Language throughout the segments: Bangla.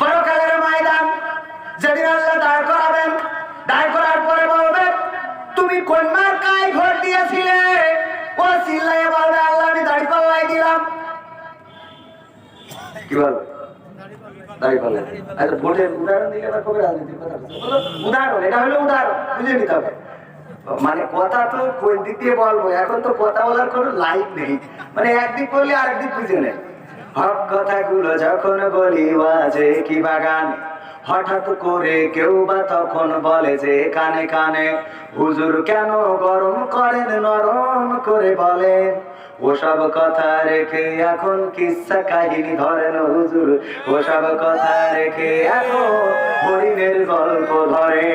পরকালের ময়দান। যেদিন আল্লাহ করাবেন করার পরে বলবে, তুমি ভোট দিয়েছিলে? ও বলবে, আল্লাহ, আমি দাড়ি পাল্লাই দিলাম। কি বল? আচ্ছা উদাহরণ এটা হলো উদাহরণ, বুঝে নিতে হবে। মানে কথা তো কোন দিক দিয়ে বলব, এখন তো কথা বলার কোনো লাইফ নেই। মানে একদিক বললে আরেকদিক বুঝে নেই হক কথাগুলো যখন বলি বাজে কি বাগান? হঠাৎ করে কেউ বা তখন বলে যে কানে কানে, হুজুর কেন গরম করেন, নরম করে বলেন? ওসব কথা রেখে এখন কিসা কাহিনী ধরেন হুজুর? ওসব কথা রেখে এখন হরিণের গল্প ধরে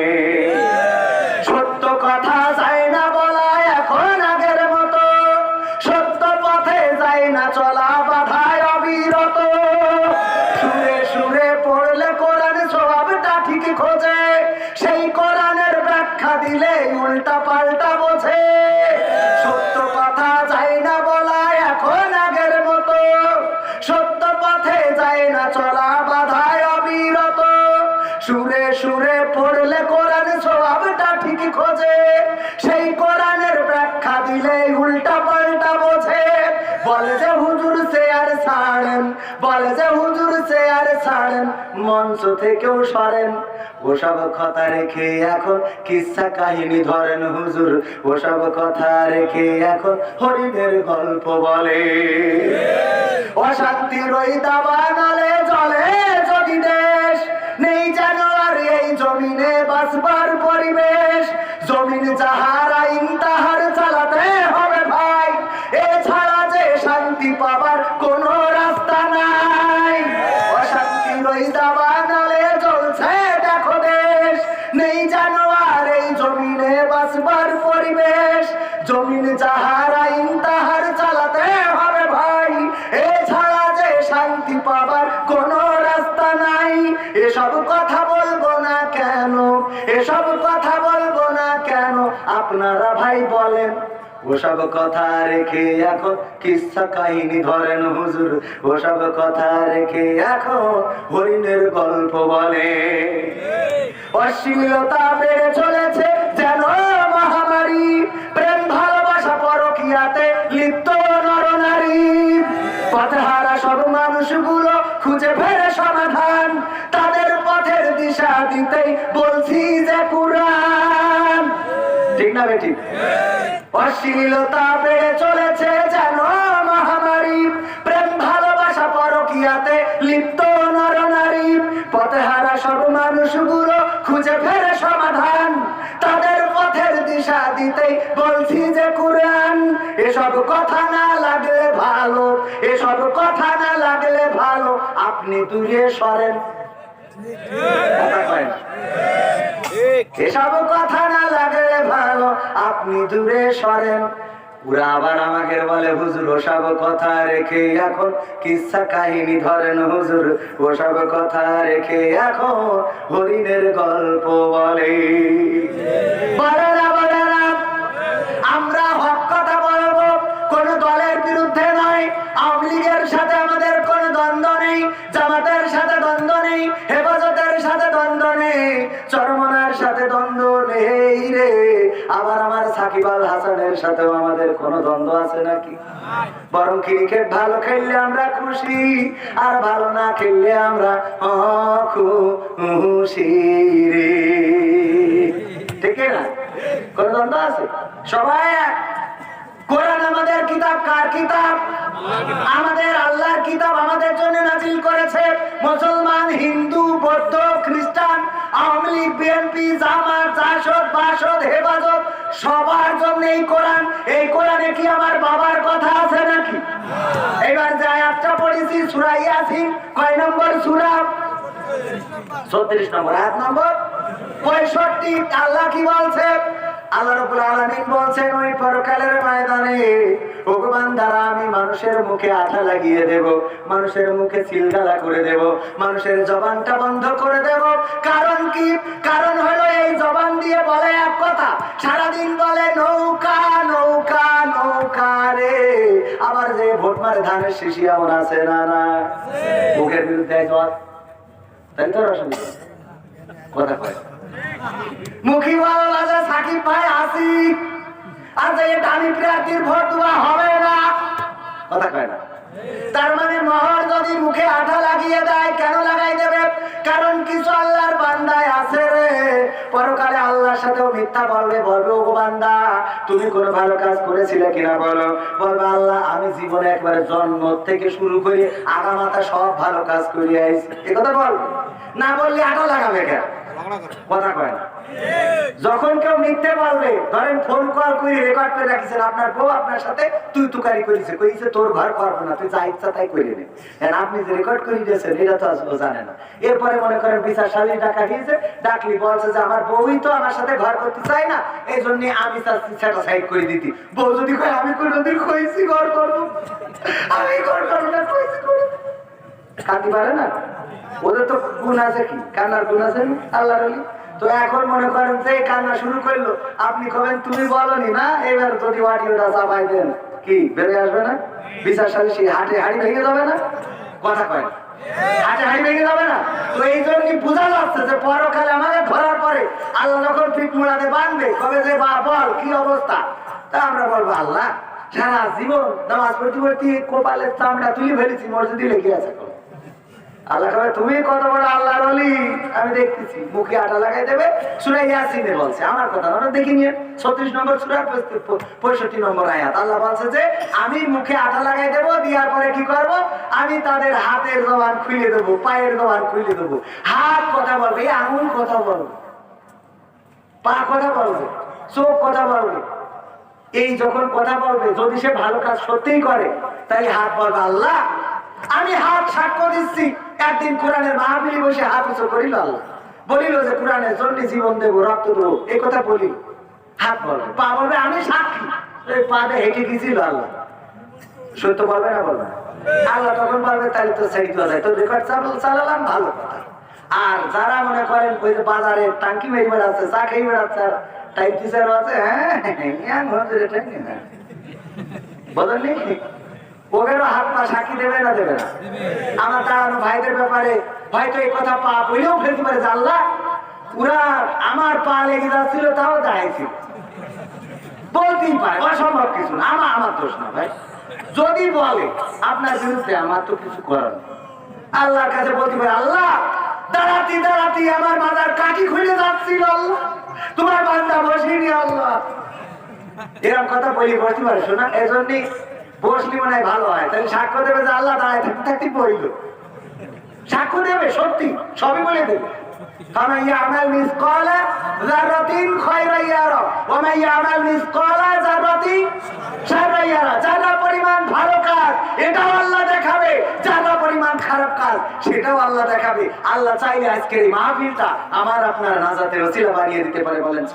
পড়লে কোরআনে স্বভাবটা ঠিকই খোঁজে। সেই কোরআনের ব্যাখ্যা দিলে উল্টা পাল্টা বোঝে। বলে যে ছাড়েন। বলে যে হুজুর আর ছাড়েন। মঞ্চ থেকেও সরেন। ওসব কথা রেখে এখন কিসা কাহিনী ধরেন হুজুর? ওসব কথা রেখে এখন হরিণের গল্প বলে। অশান্তির ওই দাবা নালে জলে যদি দেশ, নেই যেন আর এই জমিনে বাসবার পরিবেশ। জমিন যাহার যাহার আইন তাহার চালাতে হবে ভাই এছাড়া যে শান্তি পাবার কোনো রাস্তা নাই। এসব কথা বলব না কেন? এসব কথা বলব না কেন? আপনারা ভাই বলেন। ওসব কথা রেখে এখন কিসা কাহিনী ধরেন হুজুর? ওসব কথা রেখে এখন হরিণের গল্প বলে অশ্লীলতা বেড়ে চলেছে যেন না বেঠিক অশ্লীলতা বেড়ে চলেছে যেন মহামারী। প্রেম ভালোবাসা পরকিয়াতে লিপ্ত নরনারী পথহারা সব মানুষগুলো খুঁজে ফেরে সমাধান। তাদের পথের দিশা দিতেই বলছি যে কুরআন। এসব কথা না লাগলে ভালো, এসব কথা না লাগলে ভালো। আপনি দূরে সরেন। কথা। এসব কথা না লাগলে ভালো, আপনি দূরে সরেন। ওরা আবার আমাকে বলে, হুজুর ওসব কথা রেখে এখন কিসা কাহিনী ধরেন হুজুর ওসব কথা রেখে এখন হরিণের গল্প বলে। আবার আমার সাকিব আল হাসানের সাথেও আমাদের কোন দ্বন্দ্ব আছে নাকি? বরং ক্রিকেট ভালো খেললে আমরা খুশি, আর ভালো না খেললে আমরা খুশি রে। ঠিক না? কোন দ্বন্দ্ব আছে? সবাই এক। কোরআন আমাদের কিতাব কার কিতাব? আমাদের আল্লাহর কিতাব আমাদের জন্য নাজিল করেছে। মুসলমান, হিন্দু, বৌদ্ধ, খ্রিস্টান, আওয়ামী লীগ, বিএনপি, জামাত, জাসদ, বাসদ, হেফাজত, সবার জন্য এই কোরআন। এই কোরআনে কি আমার বাবার কথা আছে নাকি? এবার যে আয়াতটা পড়েছি, সূরা ইয়াসিন, কয় নম্বর সূরা? ছত্রিশ নম্বর আয়াত নম্বর? পঁয়ষট্টি, আল্লাহ কি বলছে? আল্লাহ রাব্বুল আলামিন বলছেন ওই পরকালের ময়দানে ভগবান দ্বারা আমি মানুষের মুখে আঠা লাগিয়ে দেব মানুষের মুখে সিলগালা করে দেব মানুষের জবানটা বন্ধ করে দেব। কারণ কি? কারণ হলো এই জবান দিয়ে বলে এক কথা সারাদিন বলে নৌকা নৌকা নৌকা রে। আবার যে ভোট মারে ধানের শিশিয়া ওর আছে না না? মুখের বিরুদ্ধে জল তাই তো অসুবিধা কথা কয়। মুখী বল রাজা সাকিব ভাই আসি আর যে দামি প্রার্থীর ভোট দেওয়া হবে না। কথা কয় না। তার মানে মহর যদি মুখে আঠা লাগিয়ে দেয়, কেন লাগাই দেবে? কারণ কিছু সাথেও মিথ্যা বলবে বলবে ও তুমি কোনো ভালো কাজ করেছিলে কিনা বলো? বলবে, আল্লাহ, আমি জীবনে একবারে জন্ম থেকে শুরু করে আগামাতা সব ভালো কাজ করে আইছি। এ কথা বল। না বললে আটা লাগাবে কেন? কথা কয় না। যখন কেউ মিথ্যে বলবে ধরেন ফোন কল করে রেকর্ড করে রাখিছেন, আপনার বউ আপনার সাথে তুই তুকারি করেছে, কইছে তোর ঘর করব না, তুই যা ইচ্ছা তাই করে নে। আপনি যে রেকর্ড করে দিয়েছেন, এটা তো ও জানে না। এরপরে মনে করেন বিচার সালি ডাকা দিয়েছে ডাকলি বলছে যে আমার বউই তো আমার সাথে ঘর করতে চায় না এই জন্য আমি চাচ্ছি সাইড করে দিতি। বউ যদি কয়, আমি কোনোদিন কইছি ঘর করব আমি ঘর করব না, কইছি করব কাঁদতে পারে না? ওদের তো গুণ আছে কি? কান্নার গুণ আছে? আল্লাহর আলী? তো এখন মনে করেন যে কান্না শুরু করল, আপনি কবেন, তুমি বলনি না? এবার যদি অডিওটা চাপাই দেন, কি বেড়ে আসবে না? বিচার সাথে সেই হাটে হাড়ি ভেঙে যাবে না? কথা কয় পরে আল্লাহ বাঁধবে, কবে যে বা বল, কি অবস্থা? তা আমরা আল্লাহ নামাজ কোপালের চামড়া তুলি ফেলেছি আছে আল্লাহ তুমি কত বড় আল্লাহর অলি আমি দেখতেছি, মুখে আটা লাগাই দেবে সুরাই ইয়াসিনে বলছে। আমার কথা আমরা দেখি নিয়ে। ছত্রিশ নম্বর সুরার পঁয়ষট্টি নম্বর আয়াত। আল্লাহ বলছে যে, আমি মুখে আটা লাগাই দেবো, দেওয়ার পরে কি করব? আমি তাদের হাতের জবান খুলে দেবো, পায়ের জবান খুলে দেবো। হাত কথা বলবে এই আঙুল কথা বলবে। পা কথা বলবে, চোখ কথা বলবে। এই যখন কথা বলবে, যদি সে ভালো কাজ সত্যিই করে তাই হাত বলবে, আল্লাহ আমি হাত সাক্ষ্য দিচ্ছি। একদিন কোরআনের মাহবিলি বসে হাত উঁচু করিল আল্লাহ। বলিল যে, কোরআনের জন্য জীবন দেবো, রক্ত দেবো। এই কথা বলি। হাত বলবে পা বলবে, আমি সাক্ষী। এই পা দিয়ে হেঁটে গেছিল আল্লাহ। সত্য বলবে না, বলবে? আল্লাহ তখন বলবে, তাহলে তো সেই দেওয়া যায়। তো রেকর্ড চালালাম, ভালো কথা। আর যারা মনে করেন, ওই বাজারে টাঙ্কি মেরে বেড়াচ্ছে চা খেয়ে বেড়াচ্ছে আর টাইপ টিচার আছে হ্যাঁ হ্যাঁ হাত পা দেবে না দেবে না? আমার ভাইদের ব্যাপারে কথা পা আল্লাহ আমার তাও আমার ভাই। যদি বলে, আপনার বিরুদ্ধে আমার তো কিছু করার। আল্লাহর কাছে বলতে পারে, আল্লাহ, দাঁড়াতি দাঁড়াতি আমার মাথার কাঠি খুলে যাচ্ছিল আল্লাহ। তোমার বান্দা বসিনি আল্লাহ। এরকম কথা বলি বসতে পারে, শোনা এই জন্যই বসলি মনে হয় ভালো হয়। তাহলে সাক্ষ্য দেবে যে আল্লাহ দাঁড়ায় থাকতে থাকতে পড়িল। সাক্ষ্য দেবে, সত্যি, সবই বলে দেবে। এটাও আল্লাহ দেখাবে। পরিমাণ খারাপ কাজ, সেটাও আল্লাহ দেখাবে। আল্লাহ আমার আপনার রাজাতে ওসিলা বানিয়ে দিতে পারে বলেন